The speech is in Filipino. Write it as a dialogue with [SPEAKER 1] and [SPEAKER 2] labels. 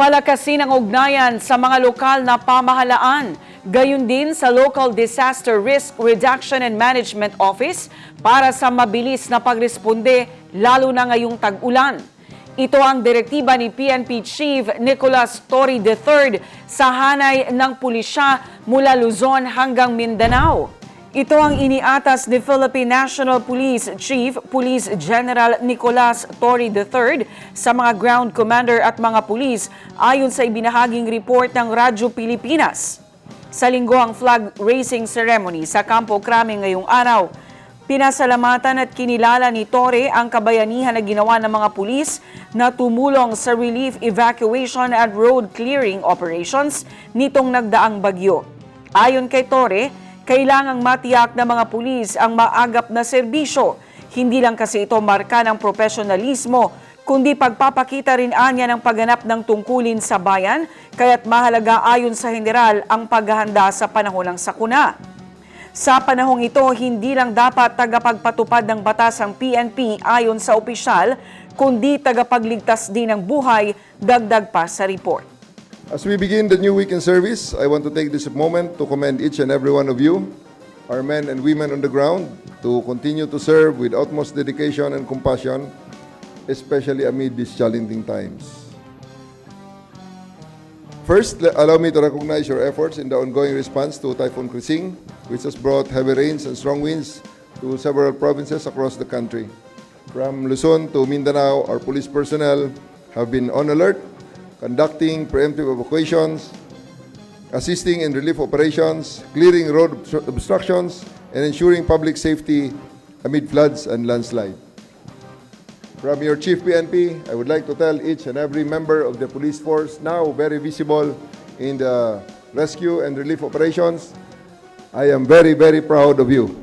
[SPEAKER 1] Palakasin ang ugnayan sa mga lokal na pamahalaan, gayon din sa Local Disaster Risk Reduction and Management Office para sa mabilis na pagresponde lalo na ngayong tag-ulan. Ito ang direktiba ni PNP Chief Nicolas Torre III sa hanay ng pulisya mula Luzon hanggang Mindanao. Ito ang iniatas ni Philippine National Police Chief Police General Nicolas Torre III sa mga ground commander at mga pulis ayon sa ibinahaging report ng Radyo Pilipinas. Sa linggo ang flag raising ceremony sa Campo Crame ngayong araw, pinasalamatan at kinilala ni Torre ang kabayanihan na ginawa ng mga pulis na tumulong sa relief evacuation at road clearing operations nitong nagdaang bagyo. Ayon kay Torre, kailangang matiyak ng mga pulis ang maagap na serbisyo. Hindi lang kasi ito marka ng profesionalismo, kundi pagpapakita rin anya ng pagganap ng tungkulin sa bayan, kaya't mahalaga ayon sa general ang paghahanda sa panahon ng sakuna. Sa panahong ito, hindi lang dapat tagapagpatupad ng batas ang PNP ayon sa opisyal, kundi tagapagligtas din ng buhay, dagdag pa sa report.
[SPEAKER 2] As we begin the new week in service, I want to take this moment to commend each and every one of you, our men and women on the ground, to continue to serve with utmost dedication and compassion, especially amid these challenging times. First, allow me to recognize your efforts in the ongoing response to Typhoon Krising, which has brought heavy rains and strong winds to several provinces across the country. From Luzon to Mindanao, our police personnel have been on alert, conducting preemptive evacuations, assisting in relief operations, clearing road obstructions, and ensuring public safety amid floods and landslide. From your Chief PNP, I would like to tell each and every member of the police force now very visible in the rescue and relief operations, I am very, very proud of you.